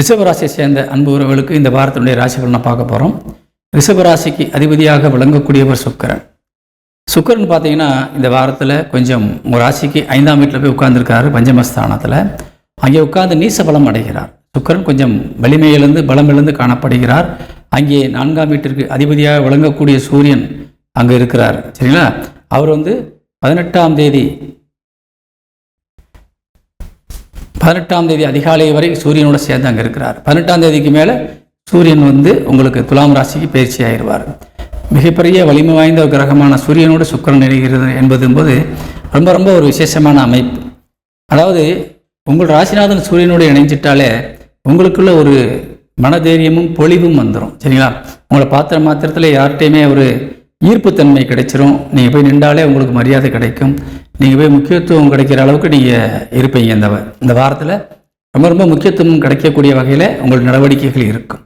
ரிஷபராசியை சேர்ந்த அன்பு உறவுகளுக்கு இந்த வாரத்தினுடைய ராசி பலனை பார்க்க போகிறோம் ரிஷபராசிக்கு அதிபதியாக விளங்கக்கூடியவர் சுக்கரன். சுக்கரன் பார்த்தீங்கன்னா இந்த வாரத்தில் கொஞ்சம் ராசிக்கு ஐந்தாம் வீட்டில் போய் உட்கார்ந்துருக்காரு பஞ்சமஸ்தானத்தில். அங்கே உட்கார்ந்து நீச பலம் அடைகிறார். சுக்கரன் கொஞ்சம் வலிமையிலிருந்து பலமிலிருந்து காணப்படுகிறார். அங்கே நான்காம் வீட்டிற்கு அதிபதியாக விளங்கக்கூடிய சூரியன் அங்கே இருக்கிறார். சரிங்களா? அவர் வந்து பதினெட்டாம் தேதி பதினெட்டாம் தேதி அதிகாலை வரை சூரியனோட சேர்ந்து அங்கே இருக்கிறார். பதினெட்டாம் தேதிக்கு மேலே சூரியன் வந்து உங்களுக்கு துலாம் ராசிக்கு பயிற்சி ஆயிடுவார். மிகப்பெரிய வலிமை வாய்ந்த ஒரு கிரகமான சூரியனோடு சுக்கரன் இணைகிறது என்பதும்போது ரொம்ப ரொம்ப ஒரு விசேஷமான அமைப்பு. அதாவது உங்கள் ராசிநாதன் சூரியனோடு இணைஞ்சிட்டாலே உங்களுக்குள்ள ஒரு மனதைரியமும் பொழிவும் வந்துடும் சரிங்களா? உங்களை பாத்திர மாத்திரத்தில் யார்கிட்டையுமே ஒரு ஈர்ப்புத்தன்மை கிடைச்சிரும். நீங்கள் போய் நின்றாலே உங்களுக்கு மரியாதை கிடைக்கும். நீங்கள் போய் முக்கியத்துவம் கிடைக்கிற அளவுக்கு நீங்கள் இருப்பீங்க இந்த வ- இந்த வாரத்தில். ரொம்ப ரொம்ப முக்கியத்துவம் கிடைக்கக்கூடிய வகையில் உங்கள் நடவடிக்கைகள் இருக்கும்.